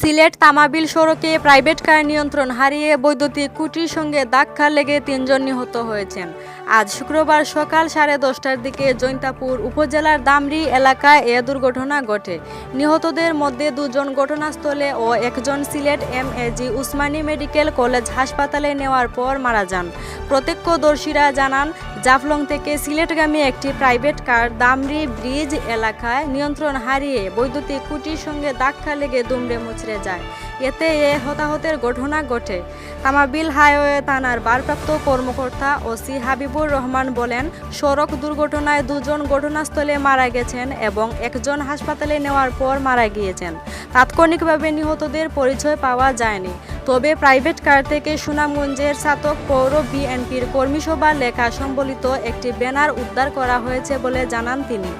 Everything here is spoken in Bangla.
সিলেট তামাবিল সড়কে প্রাইভেট কার নিয়ন্ত্রণ হারিয়ে বৈদ্যুতিক কুটির সঙ্গে ধাক্কা লেগে তিনজন নিহত হয়েছেন। আজ শুক্রবার সকাল সাড়ে দশটার দিকে জৈন্তাপুর উপজেলার দামরি এলাকায় এ দুর্ঘটনা ঘটে। নিহতদের মধ্যে দুজন ঘটনাস্থলে ও একজন Sylhet M AG Osmani medical college হাসপাতালে নেওয়ার পর মারা যান। প্রত্যক্ষদর্শীরা জানান জাফলং থেকে সিলেটগামী একটি প্রাইভেট কার দামরি ব্রিজ এলাকায় নিয়ন্ত্রণ হারিয়ে বৈদ্যুতিক খুঁটির সঙ্গে ধাক্কা লেগে দুমড়ে মুচড়ে যায়। এতে এ হতাহতের ঘটনা ঘটে। তামাবিল হাইওয়ে থানার ভারপ্রাপ্ত কর্মকর্তা ওসি হাবিবুর রহমান বলেন, সড়ক দুর্ঘটনায় দুজন ঘটনাস্থলে মারা গেছেন এবং একজন হাসপাতালে নেওয়ার পর মারা গিয়েছেন। তাৎক্ষণিকভাবে নিহতদের পরিচয় পাওয়া যায়নি। তবে প্রাইভেট কার থেকে সুনামগঞ্জের ছাতক পৌর বিএনপির কর্মীসভা লেখা সম্বলিত একটি ব্যানার উদ্ধার করা হয়েছে বলে জানান তিনি।